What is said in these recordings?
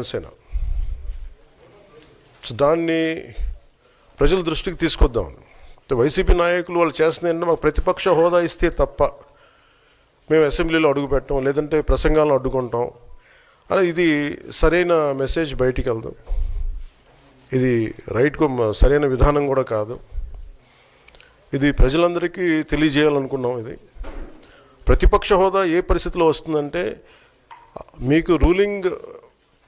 Janasena. So దాన్ని ప్రజల దృష్టికి తీసుకొద్దాం. వైసీపీ నాయకులు వాళ్ళు చేస్తున్నాయంటే మాకు ప్రతిపక్ష హోదా ఇస్తే తప్ప మేము అసెంబ్లీలో అడుగు పెట్టాం లేదంటే ప్రసంగాలను అడ్డుకుంటాం. అలా ఇది సరైన మెసేజ్ బయటికి వెళ్దాం. ఇది రైట్కు సరైన విధానం కూడా కాదు. ఇది ప్రజలందరికీ తెలియజేయాలనుకున్నాం ఇది. ప్రతిపక్ష హోదా ఏ పరిస్థితిలో వస్తుందంటే మీకు రూలింగ్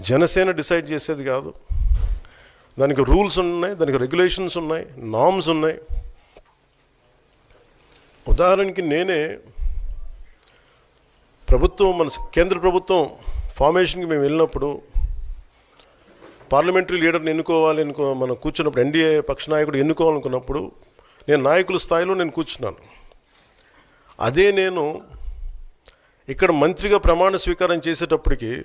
జనసేన డిసైడ్ చేసేది కాదు. దానికి రూల్స్ ఉన్నాయి దానికి రెగ్యులేషన్స్ ఉన్నాయి నామ్స్ ఉన్నాయి. ఉదాహరణకి నేనే ప్రభుత్వం మన కేంద్ర ప్రభుత్వం ఫార్మేషన్కి మేము వెళ్ళినప్పుడు పార్లమెంటరీ లీడర్ని ఎన్నుకోవాలి అనుకో మనం కూర్చున్నప్పుడు ఎన్డీఏ పక్ష నాయకుడు ఎన్నుకోవాలనుకున్నప్పుడు నేను నాయకుల స్థాయిలో నేను కూర్చున్నాను. అదే నేను ఇక్కడ మంత్రిగా ప్రమాణ స్వీకారం చేసేటప్పటికి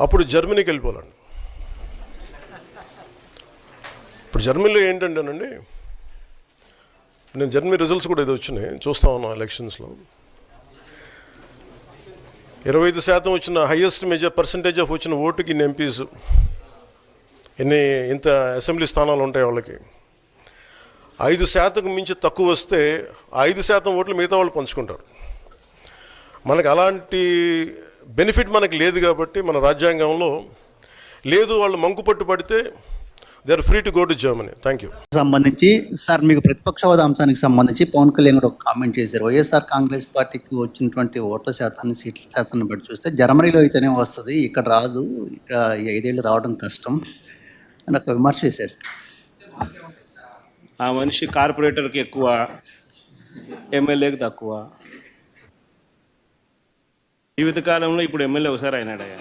అప్పుడు జర్మనీకి వెళ్ళిపోవాలండి. ఇప్పుడు జర్మనీలో ఏంటంటేనండి నేను జర్మనీ రిజల్ట్స్ కూడా ఏదో వచ్చినాయి చూస్తా ఉన్నా ఎలక్షన్స్లో ఇరవై ఐదు శాతం వచ్చిన హయ్యెస్ట్ మెజర్ పర్సంటేజ్ ఆఫ్ వచ్చిన ఓటుకి ఇన్ని ఎంపీస్ ఎన్ని ఇంత అసెంబ్లీ స్థానాలు ఉంటాయి వాళ్ళకి. ఐదు శాతంకు మించి తక్కువ వస్తే ఐదు శాతం ఓట్లు మిగతా వాళ్ళు పంచుకుంటారు. మనకు అలాంటి బెనిఫిట్ మనకు లేదు కాబట్టి మన రాజ్యాంగంలో లేదు వాళ్ళు మంకు పట్టు పడితే they are free to go to Germany thank you సంబంధించి సార్ మీకు ప్రతిపక్ష హోదా అంశానికి సంబంధించి పవన్ కళ్యాణ్ గారు ఒక కామెంట్ చేశారు. వైఎస్ఆర్ కాంగ్రెస్ పార్టీకి వచ్చినటువంటి ఓట్ల శాతాన్ని సీట్ల శాతాన్ని బట్టి చూస్తే జర్మనీలో అయితేనే వస్తుంది ఇక్కడ రాదు ఇక్కడ ఈ ఐదేళ్ళు రావడం కష్టం అని ఒక విమర్శ చేశారు సార్. ఆ మనిషి కార్పొరేటర్కి ఎక్కువ ఎమ్మెల్యేకి తక్కువ. జీవితకాలంలో ఇప్పుడు ఎమ్మెల్యే ఒకసారి అయినాడయ్యా